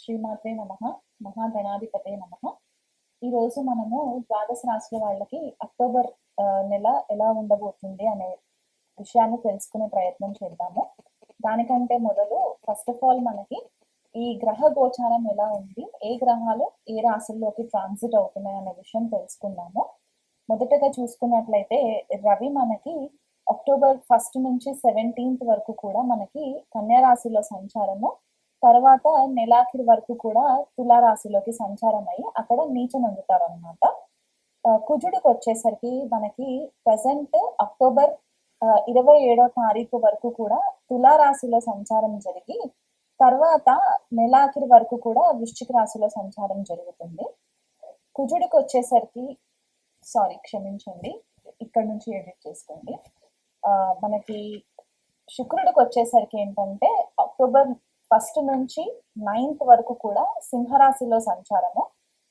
శ్రీమాత్రే నమ మహాగణాధిపతే నమ. ఈరోజు మనము ద్వాదశ రాశుల వాళ్ళకి అక్టోబర్ నెల ఎలా ఉండబోతుంది అనే విషయాన్ని తెలుసుకునే ప్రయత్నం చేద్దాము. దానికంటే మొదలు ఫస్ట్ ఆఫ్ ఆల్ మనకి ఈ గ్రహ గోచారం ఎలా ఉంది ఏ గ్రహాలు ఏ రాశుల్లోకి ట్రాన్సిట్ అవుతున్నాయి అనే విషయం తెలుసుకుందాము. మొదటగా చూసుకున్నట్లయితే రవి మనకి అక్టోబర్ ఫస్ట్ నుంచి సెవెంటీన్త్ వరకు కూడా మనకి కన్యా రాశిలో సంచారము తర్వాత నెలాఖరి వరకు కూడా తులారాశిలోకి సంచారం అయ్యి అక్కడ నీచం అందుతారు అనమాట కుజుడికి వచ్చేసరికి మనకి ప్రజెంట్ అక్టోబర్ ఇరవై ఏడో తారీఖు వరకు కూడా తులారాశిలో సంచారం జరిగి తర్వాత నెలాఖరి వరకు కూడా వృశ్చిక రాశిలో సంచారం జరుగుతుంది. కుజుడికి వచ్చేసరికి సారీ క్షమించండి ఇక్కడ నుంచి ఎడిట్ చేసుకోండి. మనకి శుక్రుడికి వచ్చేసరికి ఏంటంటే అక్టోబర్ ఫస్ట్ నుంచి నైన్త్ వరకు కూడా సింహరాశిలో సంచారము.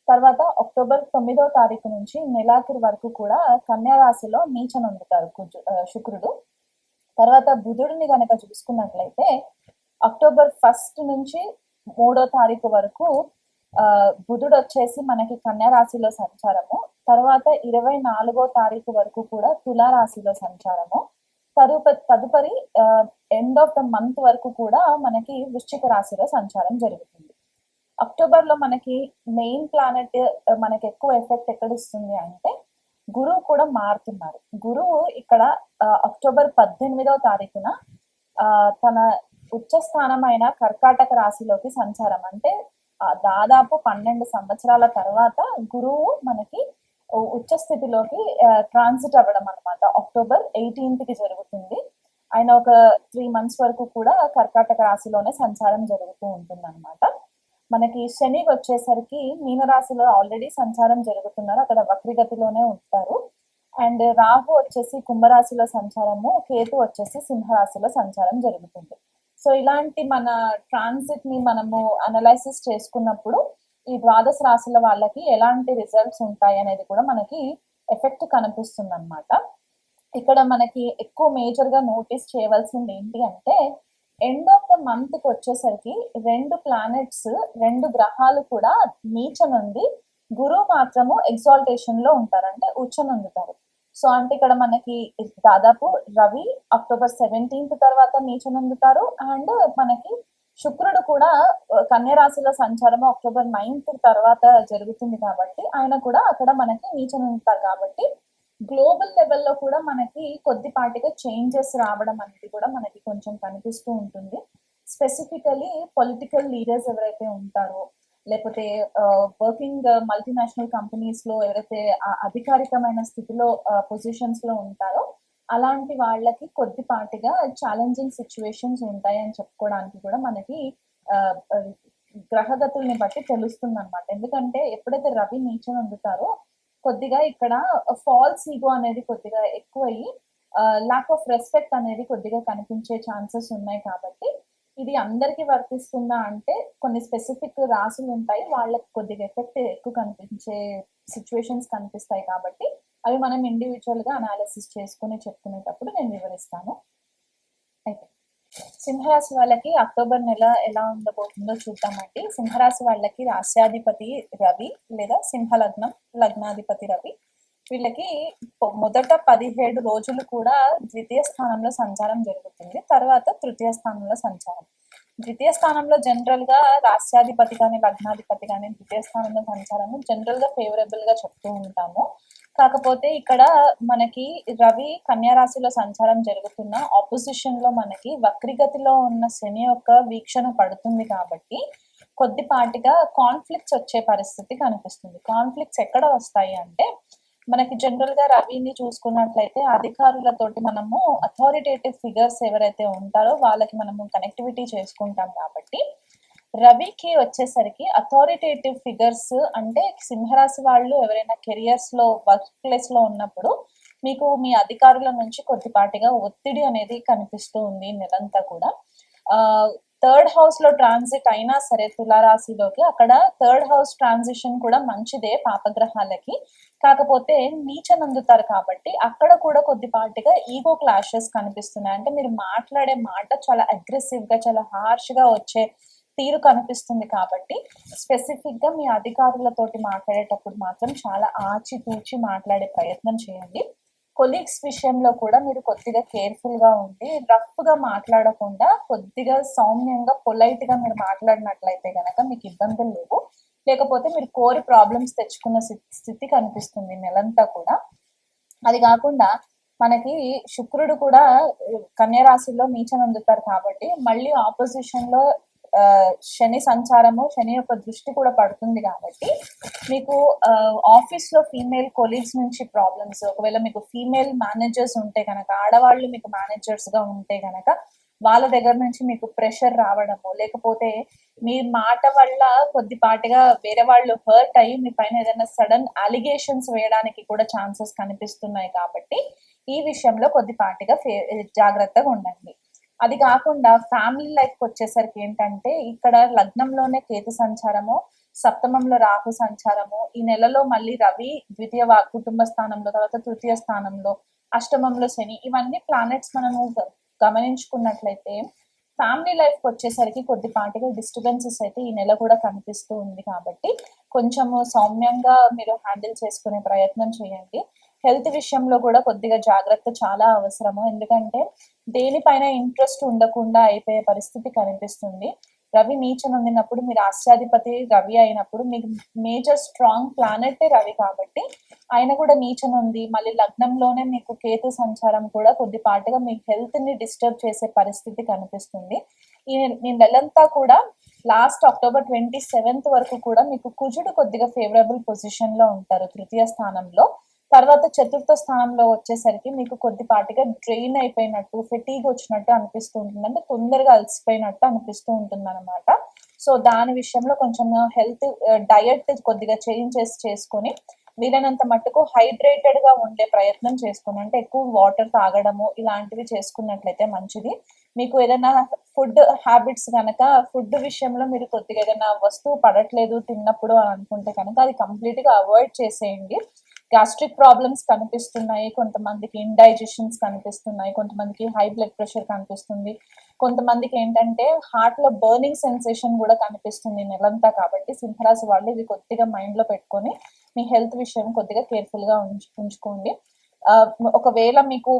తర్వాత అక్టోబర్ తొమ్మిదో తారీఖు నుంచి నెలాఖరు వరకు కూడా కన్యారాశిలో రాశిలో నీచనుందుతారు కుజు శుక్రుడు. తర్వాత బుధుడిని కనుక చూసుకున్నట్లయితే అక్టోబర్ ఫస్ట్ నుంచి మూడో తారీఖు వరకు ఆ, బుధుడు వచ్చేసి మనకి కన్యారాశిలో సంచారము. తర్వాత ఇరవై నాలుగో తారీఖు వరకు కూడా తులారాశిలో సంచారము. తదుపరి తదుపరి ఎండ్ ఆఫ్ ద మంత్ వరకు కూడా మనకి వృశ్చిక రాశిలో సంచారం జరుగుతుంది. అక్టోబర్లో మనకి మెయిన్ ప్లానెట్ మనకి ఎక్కువ ఎఫెక్ట్ ఎక్కడ ఇస్తుంది అంటే గురువు కూడా మారుతున్నారు. గురువు ఇక్కడ అక్టోబర్ పద్దెనిమిదవ తారీఖున తన ఉచ్చ స్థానమైన కర్కాటక రాశిలోకి సంచారం. అంటే దాదాపు పన్నెండు సంవత్సరాల తర్వాత గురువు మనకి ఉచ్చ స్థితిలోకి ట్రాన్సిట్ అవ్వడం అనమాట అక్టోబర్ ఎయిటీన్త్కి జరుగుతుంది. ఆయన ఒక త్రీ మంత్స్ వరకు కూడా కర్కాటక రాశిలోనే సంచారం జరుగుతూ ఉంటుంది అనమాట మనకి శని వచ్చేసరికి మీనరాశిలో ఆల్రెడీ సంచారం జరుగుతున్నారు. అక్కడ వక్రిగతిలోనే ఉంటారు. అండ్ రాహు వచ్చేసి కుంభరాశిలో సంచారము కేతు వచ్చేసి సింహరాశిలో సంచారం జరుగుతుంది. సో ఇలాంటి మన ట్రాన్సిట్ని మనము అనలైసిస్ చేసుకున్నప్పుడు ఈ ద్వాదశ రాశుల వాళ్ళకి ఎలాంటి రిజల్ట్స్ ఉంటాయి అనేది కూడా మనకి ఎఫెక్ట్ కనిపిస్తుంది అనమాట ఇక్కడ మనకి ఎక్కువ మేజర్గా నోటీస్ చేయవలసింది ఏంటి అంటే ఎండ్ ఆఫ్ ద మంత్కి వచ్చేసరికి రెండు ప్లానెట్స్ రెండు గ్రహాలు కూడా నీచ నుండి గురువు మాత్రము ఎగ్జాల్టేషన్లో ఉంటారు. అంటే ఉచ్చనందుతారు సో అంటే ఇక్కడ మనకి దాదాపు రవి అక్టోబర్ సెవెంటీన్త్ తర్వాత నీచనందుతారు అండ్ మనకి శుక్రుడు కూడా కన్యరాశిలో సంచారం సంచారము అక్టోబర్ నైన్త్ తర్వాత జరుగుతుంది కాబట్టి ఆయన కూడా అక్కడ మనకి నీచనందుతారు కాబట్టి గ్లోబల్ లెవెల్లో కూడా మనకి కొద్దిపాటిగా చేంజెస్ రావడం అనేది కూడా మనకి కొంచెం కనిపిస్తూ ఉంటుంది. స్పెసిఫికలీ పొలిటికల్ లీడర్స్ ఎవరైతే ఉంటారో లేకపోతే వర్కింగ్ మల్టీనేషనల్ కంపెనీస్లో ఎవరైతే అధికారికమైన స్థితిలో పొజిషన్స్లో ఉంటారో అలాంటి వాళ్ళకి కొద్దిపాటిగా ఛాలెంజింగ్ సిచ్యువేషన్స్ ఉంటాయి అని చెప్పుకోవడానికి కూడా మనకి గ్రహగతుల్ని బట్టి తెలుస్తుంది అనమాట ఎందుకంటే ఎప్పుడైతే రవి నీచం అందుతారో కొద్దిగా ఇక్కడ ఫాల్స్ ఈగో అనేది కొద్దిగా ఎక్కువయ్యి లాక్ ఆఫ్ రెస్పెక్ట్ అనేది కొద్దిగా కనిపించే ఛాన్సెస్ ఉన్నాయి కాబట్టి ఇది అందరికీ వర్తిస్తుందా అంటే కొన్ని స్పెసిఫిక్ రాసులు ఉంటాయి వాళ్ళకి కొద్దిగా ఎఫెక్ట్ ఎక్కువ కనిపించే సిచ్యువేషన్స్ కనిపిస్తాయి కాబట్టి అవి మనం ఇండివిజువల్గా అనాలిసిస్ చేసుకుని చెప్పుకునేటప్పుడు నేను వివరిస్తాను. అయితే సింహరాశి వాళ్ళకి అక్టోబర్ నెల ఎలా ఉండబోతుందో చూద్దామండి. సింహరాశి వాళ్ళకి రాశ్యాధిపతి రవి లేదా సింహలగ్నం లగ్నాధిపతి రవి. వీళ్ళకి మొదట పదిహేడు రోజులు కూడా ద్వితీయ స్థానంలో సంచారం జరుగుతుంది. తర్వాత తృతీయ స్థానంలో సంచారం. ద్వితీయ స్థానంలో జనరల్గా రాష్ట్రాధిపతి కానీ లగ్నాధిపతి కానీ ద్వితీయ స్థానంలో సంచారం జనరల్గా ఫేవరబుల్గా చెప్తూ ఉంటాము. కాకపోతే ఇక్కడ మనకి రవి కన్యా రాశిలో సంచారం జరుగుతున్న ఆపోజిషన్లో మనకి వక్రిగతిలో ఉన్న శని యొక్క వీక్షణ పడుతుంది కాబట్టి కొద్దిపాటిగా కాన్ఫ్లిక్ట్స్ వచ్చే పరిస్థితి కనిపిస్తుంది. కాన్ఫ్లిక్ట్స్ ఎక్కడ వస్తాయి అంటే మనకి జనరల్గా రవిని చూసుకున్నట్లయితే అధికారులతోటి మనము అథారిటేటివ్ ఫిగర్స్ ఎవరైతే ఉంటారో వాళ్ళకి మనము కనెక్టివిటీ చేసుకుంటాం కాబట్టి రవికి వచ్చేసరికి అథారిటేటివ్ ఫిగర్స్ అంటే సింహరాశి వాళ్ళు ఎవరైనా కెరియర్స్లో వర్క్ ప్లేస్లో ఉన్నప్పుడు మీకు మీ అధికారుల నుంచి కొద్దిపాటిగా ఒత్తిడి అనేది కనిపిస్తూ ఉంది నెలంతా కూడా. ఆ థర్డ్ హౌస్లో ట్రాన్సిట్ అయినా సరే తులారాశిలోకి అక్కడ థర్డ్ హౌస్ ట్రాన్సిషన్ కూడా మంచిదే పాపగ్రహాలకి. కాకపోతే నీచనందుతారు కాబట్టి అక్కడ కూడా కొద్దిపాటిగా ఈగో క్లాషెస్ కనిపిస్తున్నాయి. అంటే మీరు మాట్లాడే మాట చాలా అగ్రెసివ్గా చాలా హార్ష్గా వచ్చే తీరు కనిపిస్తుంది కాబట్టి స్పెసిఫిక్గా మీ అధికారులతోటి మాట్లాడేటప్పుడు మాత్రం చాలా ఆచితూచి మాట్లాడే ప్రయత్నం చేయండి. కొలీగ్స్ విషయంలో కూడా మీరు కొద్దిగా కేర్ఫుల్గా ఉండి రఫ్గా మాట్లాడకుండా కొద్దిగా సౌమ్యంగా పొలైట్గా మీరు మాట్లాడినట్లయితే కనుక మీకు ఇబ్బందులు లేవు. లేకపోతే మీరు కోరి ప్రాబ్లమ్స్ తెచ్చుకున్న స్థి- స్థితి కనిపిస్తుంది నెలంతా కూడా. అది కాకుండా మనకి శుక్రుడు కూడా కన్యరాశిలో నీచనందుతారు కాబట్టి మళ్ళీ ఆపోజిషన్లో శని సంచారము శని యొక్క దృష్టి కూడా పడుతుంది కాబట్టి మీకు ఆఫీస్లో ఫీమేల్ కొలీగ్స్ నుంచి ప్రాబ్లమ్స్ ఒకవేళ మీకు ఫీమేల్ మేనేజర్స్ ఉంటే కనుక ఆడవాళ్ళు మీకు మేనేజర్స్గా ఉంటే కనుక వాళ్ళ దగ్గర నుంచి మీకు ప్రెషర్ రావడము లేకపోతే మీ మాట వల్ల కొద్దిపాటిగా వేరే వాళ్ళు హర్ట్ అయ్యి మీ పైన ఏదైనా సడన్ అలిగేషన్స్ వేయడానికి కూడా ఛాన్సెస్ కనిపిస్తున్నాయి కాబట్టి ఈ విషయంలో కొద్దిపాటిగా ఫే- జాగ్రత్తగా ఉండండి. అది కాకుండా ఫ్యామిలీ లైఫ్ వచ్చేసరికి ఏంటంటే ఇక్కడ లగ్నంలోనే కేతు సంచారము సప్తమంలో రాహు సంచారము ఈ నెలలో మళ్ళీ రవి ద్వితీయ కుటుంబ స్థానంలో తర్వాత తృతీయ స్థానంలో అష్టమంలో శని ఇవన్నీ ప్లానెట్స్ మనము గమనించుకున్నట్లయితే ఫ్యామిలీ లైఫ్ వచ్చేసరికి కొద్దిపాటిగా డిస్టర్బెన్సెస్ అయితే ఈ నెల కూడా కనిపిస్తూ ఉంది కాబట్టి కొంచెము సౌమ్యంగా మీరు హ్యాండిల్ చేసుకునే ప్రయత్నం చేయండి. హెల్త్ విషయంలో కూడా కొద్దిగా జాగ్రత్త చాలా అవసరము. ఎందుకంటే దేనిపైన ఇంట్రెస్ట్ ఉండకుండా అయిపోయే పరిస్థితి కనిపిస్తుంది. రవి నీచనుండినప్పుడు మీరు ఆస్యాధిపతి రవి అయినప్పుడు మీకు మేజర్ స్ట్రాంగ్ ప్లానెట్ రవి కాబట్టి ఆయన కూడా నీచనుంది మళ్ళీ లగ్నంలోనే మీకు కేతు సంచారం కూడా కొద్దిపాటుగా మీ హెల్త్ని డిస్టర్బ్ చేసే పరిస్థితి కనిపిస్తుంది. ఈ ఈ నెలంతా కూడా లాస్ట్ అక్టోబర్ ట్వంటీ సెవెంత్ వరకు కూడా మీకు కుజుడు కొద్దిగా ఫేవరబుల్ పొజిషన్లో ఉంటారు. తృతీయ స్థానంలో తర్వాత చతుర్థ స్థానంలో వచ్చేసరికి మీకు కొద్దిపాటిగా డ్రెయిన్ అయిపోయినట్టు ఫెటీగ్ వచ్చినట్టు అనిపిస్తూ ఉంటుంది అంటే తొందరగా అలసిపోయినట్టు అనిపిస్తూ ఉంటుంది అనమాట సో దాని విషయంలో కొంచెం హెల్త్ డయట్ కొద్దిగా చేంజెస్ చేసుకొని వీలైనంత మట్టుకు హైడ్రేటెడ్గా ఉండే ప్రయత్నం చేసుకుని అంటే ఎక్కువ వాటర్ తాగడము ఇలాంటివి చేసుకున్నట్లయితే మంచిది. మీకు ఏదైనా ఫుడ్ హ్యాబిట్స్ కనుక ఫుడ్ విషయంలో మీరు కొద్దిగా ఏదైనా వస్తువు పడట్లేదు తిన్నప్పుడు అని అనుకుంటే కనుక అది కంప్లీట్గా అవాయిడ్ చేసేయండి. గ్యాస్ట్రిక్ ప్రాబ్లమ్స్ కనిపిస్తున్నాయి కొంతమందికి ఇండైజెషన్స్ కనిపిస్తున్నాయి కొంతమందికి హై బ్లడ్ ప్రెషర్ కనిపిస్తుంది. కొంతమందికి ఏంటంటే హార్ట్లో బర్నింగ్ సెన్సేషన్ కూడా కనిపిస్తుంది నెలంతా కాబట్టి సింహరాశి వాళ్ళు ఇది కొద్దిగా మైండ్లో పెట్టుకొని మీ హెల్త్ విషయం కొద్దిగా కేర్ఫుల్గా ఉంచు ఉంచుకోండి. ఒకవేళ మీకు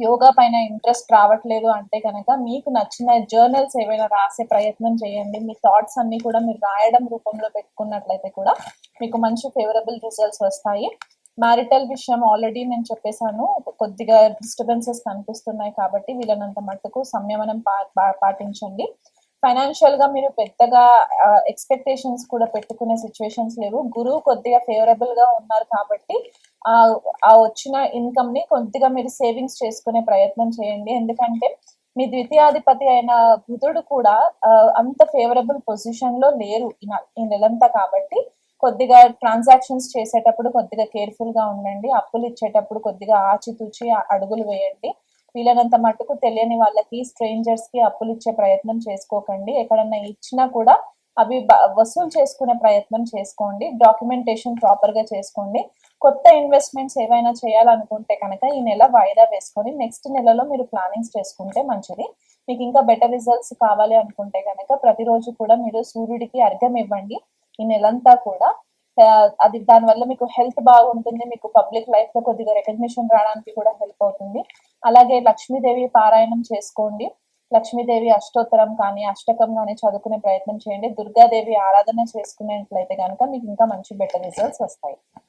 యోగా పైన ఇంట్రెస్ట్ రావట్లేదు అంటే కనుక మీకు నచ్చిన జర్నల్స్ ఏవైనా రాసే ప్రయత్నం చేయండి. మీ థాట్స్ అన్ని కూడా మీరు రాయడం రూపంలో పెట్టుకున్నట్లయితే కూడా మీకు మంచి ఫేవరబుల్ రిజల్ట్స్ వస్తాయి. మ్యారిటల్ విషయం ఆల్రెడీ నేను చెప్పేశాను. కొద్దిగా డిస్టర్బెన్సెస్ కనిపిస్తున్నాయి కాబట్టి వీళ్ళనంత మట్టుకు సంయమనం పా- పా- పాటించండి. ఫైనాన్షియల్గా మీరు పెద్దగా ఎక్స్పెక్టేషన్స్ కూడా పెట్టుకునే సిచ్యువేషన్స్ లేవు. గురువు కొద్దిగా ఫేవరబుల్గా ఉన్నారు కాబట్టి ఆ ఆ వచ్చిన ఇన్కమ్ని కొద్దిగా మీరు సేవింగ్స్ చేసుకునే ప్రయత్నం చేయండి. ఎందుకంటే మీ ద్వితీయాధిపతి అయిన బుధుడు కూడా అంత ఫేవరబుల్ పొజిషన్లో లేరు ఈ నెలంతా కాబట్టి. కొద్దిగా ట్రాన్సాక్షన్స్ చేసేటప్పుడు కొద్దిగా కేర్ఫుల్గా ఉండండి. అప్పులు ఇచ్చేటప్పుడు కొద్దిగా ఆచితూచి ఆ- అడుగులు వేయండి. వీలైనంత మట్టుకు తెలియని వాళ్ళకి స్ట్రేంజర్స్కి అప్పులు ఇచ్చే ప్రయత్నం చేసుకోకండి. ఎక్కడన్నా ఇచ్చినా కూడా అవి వసూలు చేసుకునే ప్రయత్నం చేసుకోండి. డాక్యుమెంటేషన్ ప్రాపర్గా చేసుకోండి. కొత్త ఇన్వెస్ట్మెంట్స్ ఏవైనా చేయాలనుకుంటే కనుక ఈ నెల వాయిదా వేసుకొని నెక్స్ట్ నెలలో మీరు ప్లానింగ్స్ చేసుకుంటే మంచిది. మీకు ఇంకా బెటర్ రిజల్ట్స్ కావాలి అనుకుంటే కనుక ప్రతిరోజు కూడా మీరు సూర్యుడికి అర్ఘం ఇవ్వండి. ఈ నెలంతా కూడా అది దానివల్ల మీకు హెల్త్ బాగుంటుంది మీకు పబ్లిక్ లైఫ్లో కొద్దిగా రికగ్నిషన్ రావడానికి కూడా హెల్ప్ అవుతుంది. అలాగే లక్ష్మీదేవి పారాయణం చేసుకోండి. లక్ష్మీదేవి అష్టోత్తరం కానీ అష్టకం కానీ చదువుకునే ప్రయత్నం చేయండి. దుర్గాదేవి ఆరాధన చేసుకునేట్లయితే కనుక మీకు ఇంకా మంచి బెటర్ రిజల్ట్స్ వస్తాయి.